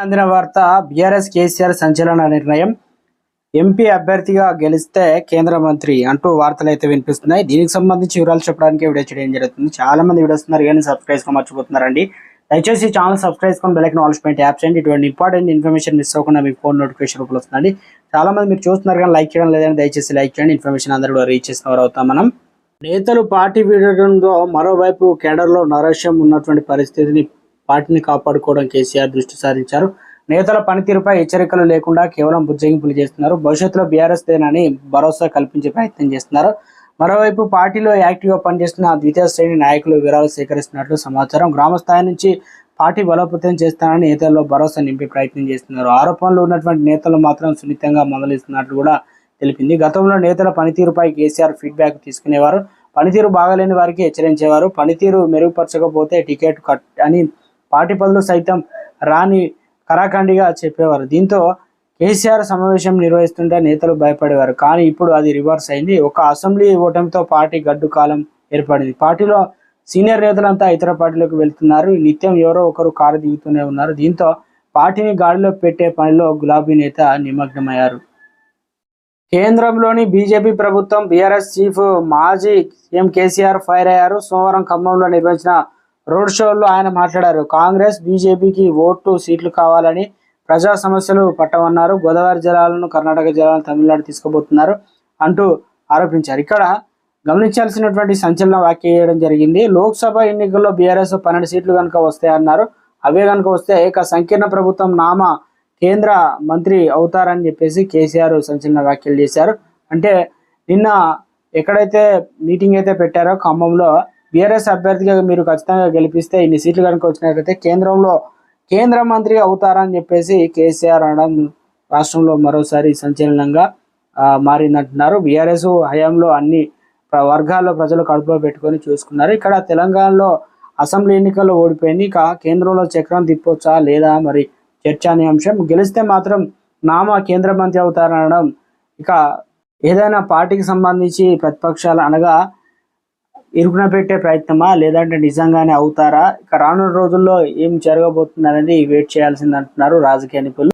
అందిన వార్త బీఆర్ఎస్ కేసీఆర్ సంచలన నిర్ణయం. ఎంపీ అభ్యర్థిగా గెలిస్తే కేంద్ర మంత్రి అంటూ వార్తలు అయితే వినిపిస్తున్నాయి. దీనికి సంబంధించి వివరాలు చెప్పడానికి వీడియో చేయడం జరుగుతుంది. చాలా మంది వీడియోస్ ఉన్నారు కానీ సబ్స్క్రైబ్ చేసుకో మర్చిపోతున్నారండి. దయచేసి ఛానల్ సబ్స్క్రైబ్ చేసుకొని bell icon all point app చేయండి. ఇటువంటి ఇంపార్టెంట్ ఇన్ఫర్మేషన్ మిస్ అవ్వకుండా మీకు ఫోన్ నోటిఫికేషన్ రూపంలో వస్తుందండి. చాలా మంది మీరు చూస్తున్నారు కానీ లైక్ చేయడం లేదని దయచేసి లైక్ చేయండి. ఇన్ఫర్మేషన్ అందరూ కూడా రీచ్ చేసిన వారు అవుతాం మనం. నేతలు పార్టీ వీడడంతో మరోవైపు కేడర్లో నైరాశ్యం ఉన్నటువంటి పరిస్థితిని పార్టీని కాపాడుకోవడం కేసీఆర్ దృష్టి సారించారు. నేతల పనితీరుపై హెచ్చరికలు లేకుండా కేవలం బుజ్జగింపులు చేస్తున్నారు. భవిష్యత్తులో బీఆర్ఎస్ దేనని భరోసా కల్పించే ప్రయత్నం చేస్తున్నారు. మరోవైపు పార్టీలో యాక్టివ్గా పనిచేస్తున్న ద్వితీయ శ్రేణి నాయకులు వివరాలు సేకరిస్తున్నట్లు సమాచారం. గ్రామస్థాయి నుంచి పార్టీ బలోపేతం చేస్తానని నేతల్లో భరోసా నింపే ప్రయత్నం చేస్తున్నారు. ఆరోపణలు ఉన్నటువంటి నేతలు మాత్రం సున్నితంగా మందలిస్తున్నట్లు కూడా తెలిపింది. గతంలో నేతల పనితీరుపై కేసీఆర్ ఫీడ్బ్యాక్ తీసుకునేవారు. పనితీరు బాగాలేని వారికి హెచ్చరించేవారు. పనితీరు మెరుగుపరచకపోతే టికెట్ కట్ అని పార్టీ పనులు సైతం రాని కరాఖండిగా చెప్పేవారు. దీంతో కేసీఆర్ సమావేశం నిర్వహిస్తుంటే నేతలు భయపడేవారు. కానీ ఇప్పుడు అది రివర్స్ అయింది. ఒక అసెంబ్లీ ఓటమితో పార్టీ గడ్డు కాలం ఏర్పడింది. పార్టీలో సీనియర్ నేతలంతా ఇతర పార్టీలకు వెళ్తున్నారు. నిత్యం ఎవరో ఒకరు కారు దిగుతూనే ఉన్నారు. దీంతో పార్టీని గాడిలో పెట్టే పనిలో గులాబీ నేత నిమగ్నమయ్యారు. కేంద్రంలోని బీజేపీ ప్రభుత్వం బీఆర్ఎస్ చీఫ్ మాజీ సీఎం కేసీఆర్ ఫైర్ అయ్యారు. సోమవారం ఖమ్మంలో నిర్వహించిన రోడ్ షోలో ఆయన మాట్లాడారు. కాంగ్రెస్ బీజేపీకి ఓటు సీట్లు కావాలని ప్రజా సమస్యలు పట్టమన్నారు గోదావరి జలాలను కర్ణాటక జలాలను తమిళనాడు తీసుకుపోతున్నారు అంటూ ఆరోపించారు. ఇక్కడ గమనించాల్సినటువంటి సంచలన వ్యాఖ్య చేయడం జరిగింది. లోక్సభ ఎన్నికల్లో బీఆర్ఎస్ పన్నెండు సీట్లు కనుక వస్తాయన్నారు. అవే కనుక వస్తే ఇక సంకీర్ణ ప్రభుత్వం నామ కేంద్ర మంత్రి అవుతారని చెప్పేసి కేసీఆర్ సంచలన వ్యాఖ్యలు చేశారు. అంటే నిన్న ఎక్కడైతే మీటింగ్ అయితే పెట్టారో ఖమ్మంలో బీఆర్ఎస్ అభ్యర్థిగా మీరు ఖచ్చితంగా గెలిపిస్తే ఇన్ని సీట్లు కనుక వచ్చినట్లయితే కేంద్రంలో కేంద్ర మంత్రి అవుతారని చెప్పేసి కేసీఆర్ అనడం రాష్ట్రంలో మరోసారి సంచలనంగా మారిందంటున్నారు. బీఆర్ఎస్ హయాంలో అన్ని వర్గాల్లో ప్రజలు కడుపులో పెట్టుకొని చూసుకున్నారు. ఇక్కడ తెలంగాణలో అసెంబ్లీ ఎన్నికల్లో ఓడిపోయింది ఇక కేంద్రంలో చక్రం తిప్పొచ్చా లేదా మరి చర్చానీయాంశం గెలిస్తే మాత్రం నామ కేంద్ర మంత్రి అవుతారనడం ఇక ఏదైనా పార్టీకి సంబంధించి ప్రతిపక్షాలు అనగా ఇరుకున పెట్టే ప్రయత్నమా? లేదంటే నిజంగానే అవుతారా? ఇక రానున్న రోజుల్లో ఏం జరగబోతుంది అనేది వెయిట్ చేయాల్సింది అంటున్నారు రాజకీయ నిపుణులు.